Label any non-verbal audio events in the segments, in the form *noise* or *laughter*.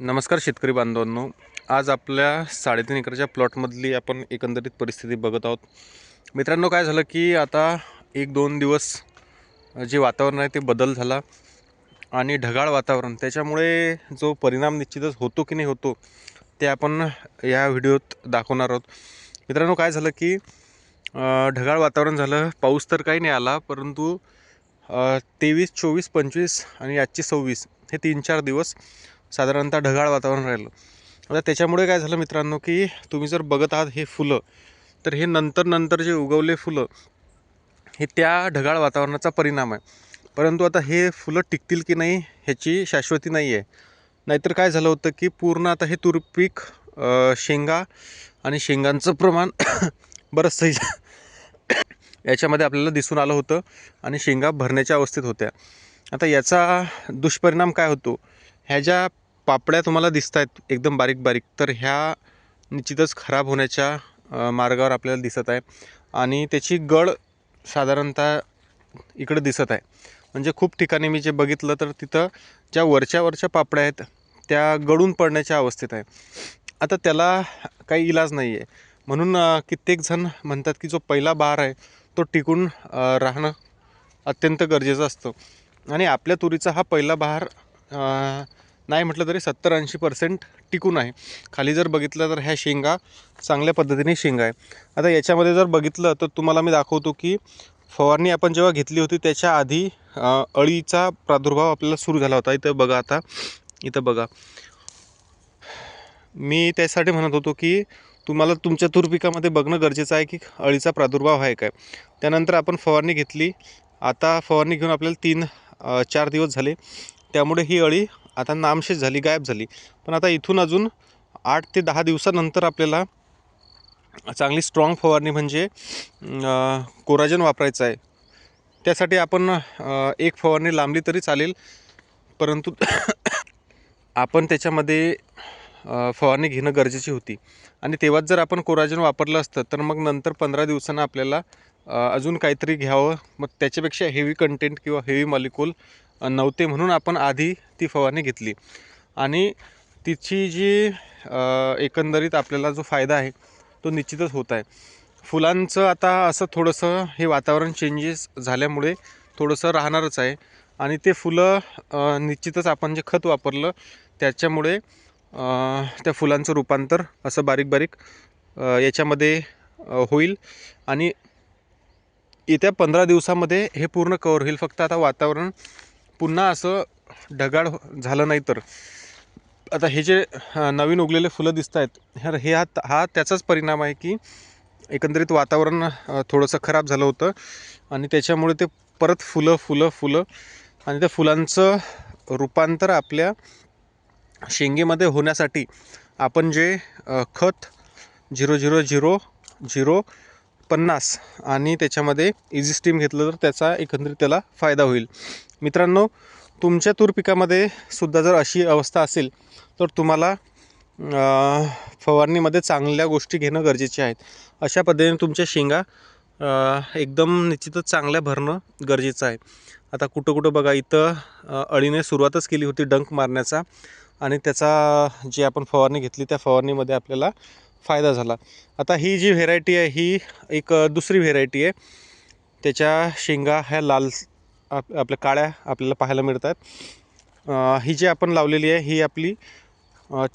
नमस्कार शेतकरी बांधवांनो. आज आपल्या साडेतीन एकरच्या प्लॉटमधली आपण एकंदरीत परिस्थिती बघत आहोत. मित्रांनो काय झालं की आता एक दोन दिवस जे वातावरण आहे ते बदल झाला आणि ढगाळ वातावरण. त्याच्यामुळे जो परिणाम निश्चितच होतो की नाही होतो ते आपण या व्हिडिओत दाखवणार आहोत. मित्रांनो काय झालं की ढगाळ वातावरण झालं. पाऊस तर काही नाही आला परंतु तेवीस चोवीस पंचवीस आणि आजची सव्वीस हे तीन चार दिवस साधारणतः ढगाळ वातावरण राहिलं. आता त्याच्यामुळे काय झालं मित्रांनो की तुम्ही जर बघत आहात हे फुलं तर हे नंतर नंतर जे उगवले फुलं हे त्या ढगाळ वातावरणाचा परिणाम आहे. परंतु आता हे फुलं टिकतील की नाही ह्याची शाश्वती नाही आहे नाहीतर काय झालं होतं की पूर्ण आता हे तुरपीक शेंगा आणि शेंगांचं प्रमाण *coughs* बरंचसं *coughs* याच्यामध्ये आपल्याला दिसून आलं होतं आणि शेंगा भरण्याच्या अवस्थेत होत्या. आता याचा दुष्परिणाम काय होतो? ह्या ज्या पापड्या तुम्हाला दिसत आहेत एकदम बारीक बारीक तर ह्या निश्चितच खराब होण्याच्या मार्गावर आपल्याला दिसत आहे. आणि त्याची गळ साधारणतः इकडं दिसत आहे. म्हणजे खूप ठिकाणी मी जे बघितलं तर तिथं ज्या वरच्या वरच्या पापड्या आहेत त्या गळून पडण्याच्या अवस्थेत आहे. आता त्याला काही इलाज नाही आहे म्हणून कित्येकजण म्हणतात की जो पहिला बहार आहे तो टिकून राहणं अत्यंत गरजेचं असतं. आणि आपल्या तुरीचा हा पहिला बहार नाही म्हटलं तरी सत्तर ऐंशी पर्सेंट टिकून आहे. खाली जर बघितलं तर ह्या शेंगा चांगल्या पद्धतीने शेंगा आहे. आता याच्यामध्ये जर बघितलं तर तुम्हाला मी दाखवतो की फवारणी आपण जेव्हा घेतली होती त्याच्या आधी अळीचा प्रादुर्भाव आपल्याला सुरू झाला होता. इथं बघा आता. इथं बघा. मी त्यासाठी म्हणत होतो की तुम्हाला तुमच्या तूर पिकामध्ये बघणं गरजेचं आहे की अळीचा प्रादुर्भाव आहे काय? त्यानंतर आपण फवारणी घेतली. आता फवारणी घेऊन आपल्याला तीन चार दिवस झाले. त्यामुळे ही अळी आता नामशेष झाली गायब झाली. पण आता इथून अजून आठ ते दहा दिवसानंतर आपल्याला चांगली स्ट्रॉंग फवारणी म्हणजे कोराजन वापरायचं आहे. त्यासाठी आपण एक फवारणी लांबली तरी चालेल परंतु *coughs* आपण त्याच्यामध्ये फवारणी घेणं गरजेची होती. आणि तेव्हाच जर आपण कोराजन वापरलं असतं तर मग नंतर पंधरा दिवसांना आपल्याला अजून काहीतरी घ्यावं. मग त्याच्यापेक्षा हेवी कंटेंट किंवा हेवी मॉलिक्यूल नव्हते म्हणून आपण आधी ती फवारणी घेतली. आणि तिची जी एकंदरीत आपल्याला जो फायदा आहे तो निश्चितच होत आहे. फुलांचं आता असं थोडंसं हे वातावरण चेंजेस झाल्यामुळे थोडंसं राहणारच आहे. आणि ते फुलं निश्चितच आपण जे खत वापरलं त्याच्यामुळे त्या फुलांचं रूपांतर असं बारीक बारीक याच्यामध्ये होईल. आणि येत्या पंधरा दिवसामध्ये हे पूर्ण कवर होईल. फक्त आता वातावरण पुन्हा असं ढगाळ झालं नाही तर. आता हे जे नवीन उगलेले फुलं दिसत आहेत ह्या हे हा हा त्याचाच परिणाम आहे की एकंदरीत वातावरण थोडंसं खराब झालं होतं आणि त्याच्यामुळे ते परत फुलं फुलं फुलं आणि त्या फुलांचं रूपांतर आपल्या शेंगेमध्ये होण्यासाठी आपण जे खत झिरो झिरो झिरो झिरो पन्नास आणि त्याच्यामध्ये इझी स्टीम घेतलं तर त्याचा एकंदरीत त्याला फायदा होईल. मित्रांनो तुमच्या तूर पिकामध्ये सुद्धा जर अशी अवस्था असेल तर तुम्हाला फवारणीमध्ये चांगल्या गोष्टी घेणं गरजेचे आहेत. अशा पद्धतीने तुमच्या शेंगा एकदम निश्चितच चांगल्या भरणं गरजेचं आहे. आता कुठं कुठं बघा इथं अळीने सुरुवातच केली होती डंक मारण्याचा आणि त्याचा जी आपण फवारणी घेतली त्या फवारणीमध्ये आपल्याला फायदा झाला. आता ही जी व्हेरायटी आहे ही एक दुसरी व्हेरायटी आहे. त्याच्या शेंगा ह्या लाल आप आपल्या काळ्या आपल्याला पाहायला मिळतात. ही जी आपण लावलेली आहे ही आपली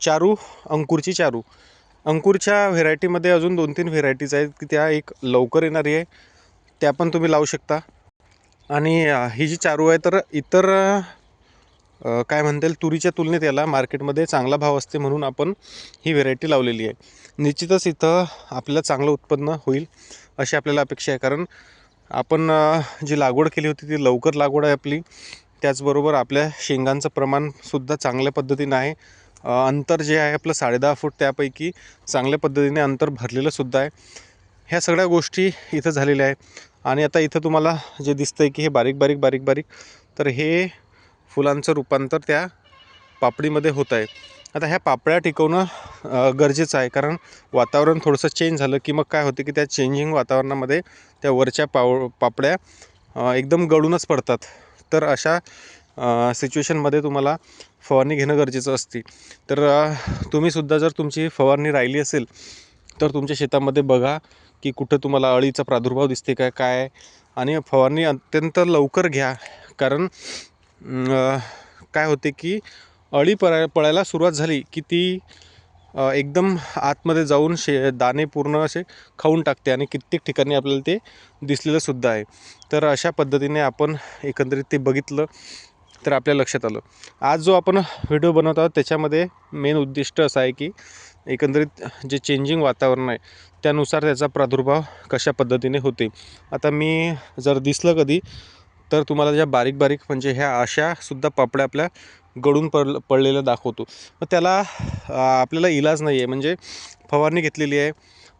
चारू अंकुरची चारू. अंकुरच्या व्हेरायटीमध्ये अजून दोन तीन व्हेरायटीज आहेत की त्या एक लवकर येणारी आहे त्या पण तुम्ही लावू शकता. आणि ही जी चारू आहे तर इतर काय म्हणता येईल तुरीच्या तुलनेत याला मार्केटमध्ये चांगला भाव असते म्हणून आपण ही व्हेरायटी लावलेली आहे. निश्चितच इथं आपल्याला चांगलं उत्पन्न होईल अशी आपल्याला अपेक्षा आहे. कारण आपण जी लागवड केली होती ती लवकर लागवड आहे आपली. त्याचबरोबर आपल्या शेंगांचं प्रमाणसुद्धा चांगल्या पद्धतीनं आहे. अंतर जे आहे आपलं साडेदहा फूट त्यापैकी चांगल्या पद्धतीने अंतर भरलेलंसुद्धा आहे. ह्या सगळ्या गोष्टी इथं झालेल्या आहे आणि आता इथं तुम्हाला जे दिसतं आहे की हे बारीक बारीक बारीक बारीक तर हे फुलांचं रूपांतर त्या पापडीमध्ये होत आहे. आता ह्या पापड्या टिकवणं गरजेचं आहे. कारण वातावरण थोडंसं चेंज झालं की मग काय होते की त्या चेंजिंग वातावरणामध्ये त्या वरच्या पाव पापड्या एकदम गळूनच पडतात. तर अशा सिच्युएशनमध्ये तुम्हाला फवारणी घेणं गरजेचं असते. तर तुम्हीसुद्धा जर तुमची फवारणी राहिली असेल तर तुमच्या शेतामध्ये बघा की कुठं तुम्हाला अळीचा प्रादुर्भाव दिसते काय काय आणि फवारणी अत्यंत लवकर घ्या. कारण काय होते की अळी पळाय पळायला सुरुवात झाली की ती एकदम आतमध्ये जाऊन शे दाणे पूर्ण असे खाऊन टाकते आणि कित्येक ठिकाणी आपल्याला ते दिसलेलं सुद्धा आहे. तर अशा पद्धतीने आपण एकंदरीत ते बघितलं तर आपल्या लक्षात आलं. आज जो आपण व्हिडिओ बनवत आहोत त्याच्यामध्ये मेन उद्दिष्ट असं आहे की एकंदरीत जे चेंजिंग वातावरण आहे त्यानुसार त्याचा प्रादुर्भाव कशा पद्धतीने होते. आता मी जर दिसलं कधी तर तुम्हाला ज्या बारीक बारीक म्हणजे ह्या अशासुद्धा पापड्या आपल्या गळून पड पडलेल्या दाखवतो. मग त्याला आपल्याला इलाज नाही आहे म्हणजे फवारणी घेतलेली आहे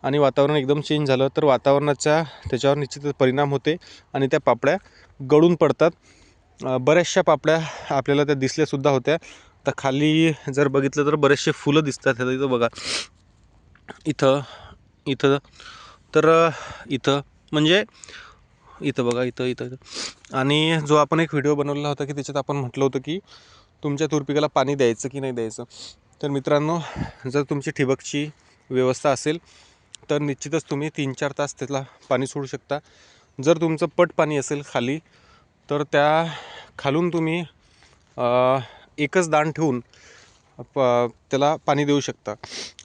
आणि वातावरण एकदम चेंज झालं तर वातावरणाचा त्याच्यावर निश्चितच परिणाम होते आणि त्या पापड्या गळून पडतात. बऱ्याचशा पापड्या आपल्याला त्या दिसल्यासुद्धा होत्या. तर खाली जर बघितलं तर बरेचसे फुलं दिसतात. ह्याला इथं बघा. इथं इथं. तर इथं. म्हणजे इथं बघा इथं इथं इथं. आणि जो आपण एक व्हिडिओ बनवलेला होता की त्याच्यात आपण म्हटलं होतं की तुमच्या तुरपिकाला पाणी द्यायचं की नाही द्यायचं? तर मित्रांनो जर तुमची ठिबकची व्यवस्था असेल तर निश्चितच तुम्ही तीन चार तास त्याला पाणी सोडू शकता. जर तुमचं पट पाणी असेल खाली तर त्या खालून तुम्ही एकच दाण ठेवून प त्याला पाणी देऊ शकता.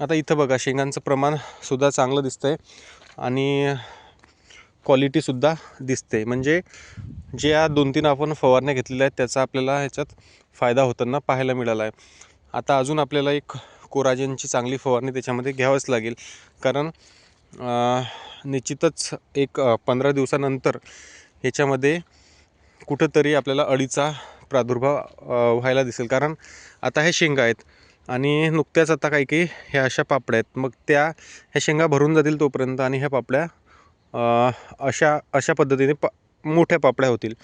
आता इथं बघा शेंगांचं प्रमाणसुद्धा चांगलं दिसतं आहे आणि क्वालिटीसुद्धा दिसते. म्हणजे ज्या दोन तीन आपण फवारण्या घेतलेल्या आहेत त्याचा आपल्याला ह्याच्यात फायदा होताना पाहायला मिळाला आहे. आता अजून आपल्याला एक कोराजेनची चांगली फवारणी त्याच्यामध्ये घ्यावंच लागेल. कारण निश्चितच एक पंधरा दिवसानंतर ह्याच्यामध्ये कुठंतरी आपल्याला अळीचा प्रादुर्भाव व्हायला दिसेल. कारण आता हे शेंगा आहेत आणि नुकत्याच आता काही काही ह्या अशा पापड्या आहेत. मग त्या ह्या शेंगा भरून जातील तोपर्यंत आणि ह्या पापड्या अशा अशा पद्धतीने प मोठ्या पापड्या होतील.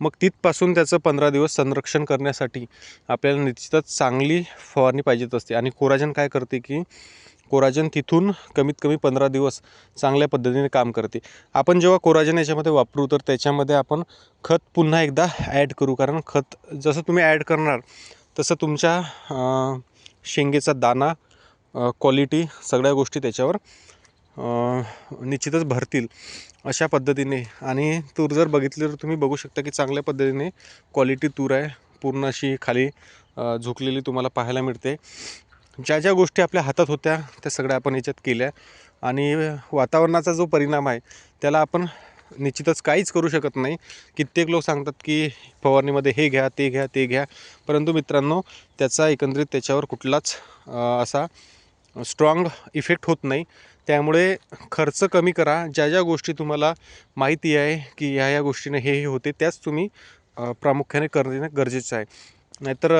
मग तिथपासून त्याचं पंधरा दिवस संरक्षण करण्यासाठी आपल्याला निश्चितच चांगली फवारणी पाहिजेत असते. आणि कोराजन काय करते की कोराजन तिथून कमीत कमी पंधरा दिवस चांगल्या पद्धतीने काम करते. आपण जेव्हा कोराजन याच्यामध्ये वापरू तर त्याच्यामध्ये आपण खत पुन्हा एकदा ॲड करू. कारण खत जसं तुम्ही ॲड करणार तसं तुमच्या शेंगेचा दाना क्वालिटी सगळ्या गोष्टी त्याच्यावर निश्चितच भरतील अशा पद्धतीने. आणि तूर जर बघितली तर तुम्ही बघू शकता की चांगल्या पद्धतीने क्वालिटी तूर आहे. पूर्ण अशी खाली झुकलेली तुम्हाला पाहायला मिळते. ज्या ज्या गोष्टी आपल्या हातात होत्या त्या सगळ्या आपण याच्यात केल्या. आणि वातावरणाचा जो परिणाम आहे त्याला आपण निश्चितच काहीच करू शकत नाही. कित्येक लोक सांगतात की फवारणीमध्ये हे घ्या ते घ्या ते घ्या. परंतु मित्रांनो त्याचा एकंदरीत त्याच्यावर कुठलाच असा स्ट्रॉंग इफेक्ट होत नाही. त्यामुळे खर्च कमी करा. ज्या ज्या गोष्टी तुम्हाला माहिती आहे की ह्या ह्या गोष्टीने हे हे होते त्याच तुम्ही प्रामुख्याने करणं गरजेचं आहे. नाहीतर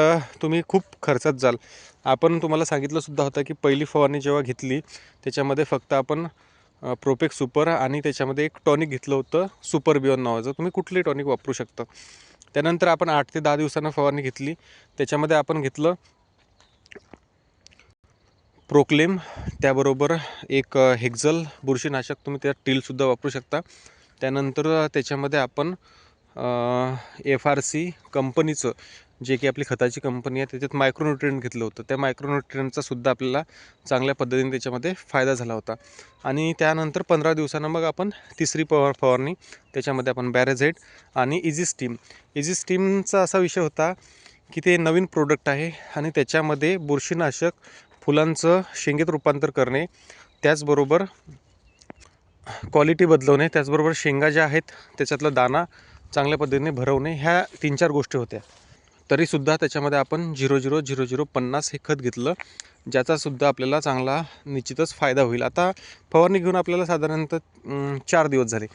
तुम्ही खूप खर्चात जाल. आपण तुम्हाला सांगितलंसुद्धा होतं की पहिली फवारणी जेव्हा घेतली त्याच्यामध्ये फक्त आपण प्रोपेक सुपर आणि त्याच्यामध्ये एक टॉनिक घेतलं होतं सुपर बियॉन नावाचं. तुम्ही कुठलंही टॉनिक वापरू शकता. त्यानंतर आपण आठ ते दहा दिवसांना फवारणी घेतली. त्याच्यामध्ये आपण घेतलं प्रोक्लेम त्याबरोबर एक हेक्झल बुरशीनाशक तुम्ही त्या टीलसुद्धा वापरू शकता. त्यानंतर त्याच्यामध्ये आपण एफ आर सी कंपनीचं जे की आपली खताची कंपनी आहे त्याच्यात मायक्रोन्युट्रियंट घेतलं होतं. त्या मायक्रोन्युट्रियंटचा सुद्धा आपल्याला चांगल्या पद्धतीने त्याच्यामध्ये फायदा झाला होता. आणि त्यानंतर पंधरा दिवसानं मग आपण तिसरी पवार फवारणी त्याच्यामध्ये आपण बॅरेझेट आणि इझी स्टीम इझी स्टीमचा असा विषय होता की ते नवीन प्रोडक्ट आहे आणि त्याच्यामध्ये बुरशीनाशक फुलांचं शेंगेत रूपांतर करणे त्याचबरोबर क्वालिटी बदलवणे त्याचबरोबर शेंगा ज्या आहेत त्याच्यातला दाना चांगल्या पद्धतीने भरवणे ह्या तीन चार गोष्टी होत्या. तरीसुद्धा त्याच्यामध्ये आपण झिरो झिरो झिरो झिरो पन्नास हे खत घेतलं ज्याचासुद्धा आपल्याला चांगला निश्चितच फायदा होईल. आता फवारणी घेऊन आपल्याला साधारणतः चार दिवस झाले.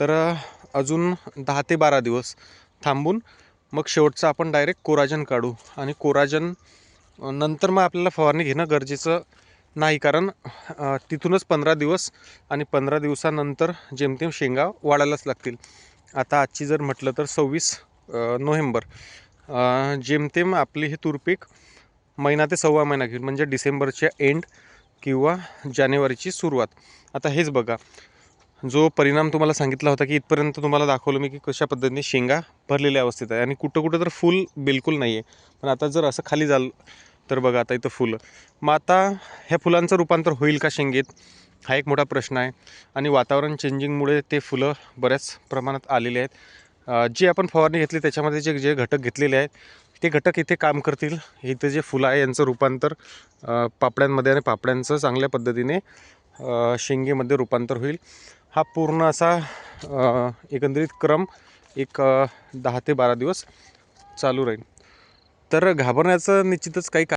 तर अजून दहा ते बारा दिवस थांबून मग शेवटचं आपण डायरेक्ट कोराजन काढू आणि कोराजन नंतर मग आपल्याला फवारणी घेणं गरजेचं नाही कारण तिथूनच पंधरा दिवस आणि पंधरा दिवसानंतर जेमतेम शेंगा वाढायलाच लागतील. आता आजची जर म्हटलं तर सव्वीस नोव्हेंबर जेमतेम आपली हे तुरपीक महिना ते सव्वा महिना घेऊन म्हणजे डिसेंबरच्या एंड किंवा जानेवारीची सुरुवात. आता हेच बघा जो परिणाम तुम्हाला सांगितला होता की इथपर्यंत तुम्हाला दाखवलं मी की कशा पद्धतीने शेंगा भरलेल्या अवस्थेत आहे आणि कुठं कुठं तर फुल बिलकुल नाही आहे पण आता जर असं खाली झालं तर बघा आता इथं फुलं. मग आता ह्या फुलांचं रूपांतर होईल का शेंगेत? हा एक मोठा प्रश्न आहे. आणि वातावरण चेंजिंगमुळे ते फुलं बऱ्याच प्रमाणात आलेले आहेत. जे जी आपण फवारणी घेतली त्याच्यामध्ये जे जे घटक घेतलेले आहेत ते घटक इथे काम करतील. इथे जे फुलं आहे यांचं रूपांतर पापड्यांमध्ये आणि पापड्यांचं चांगल्या पद्धतीने शेंगेमध्ये रूपांतर होईल. हा पूर्ण असा एकंदरीत क्रम एक दहा ते बारा दिवस चालू राहील. तर घाबरण्याचं निश्चितच काही का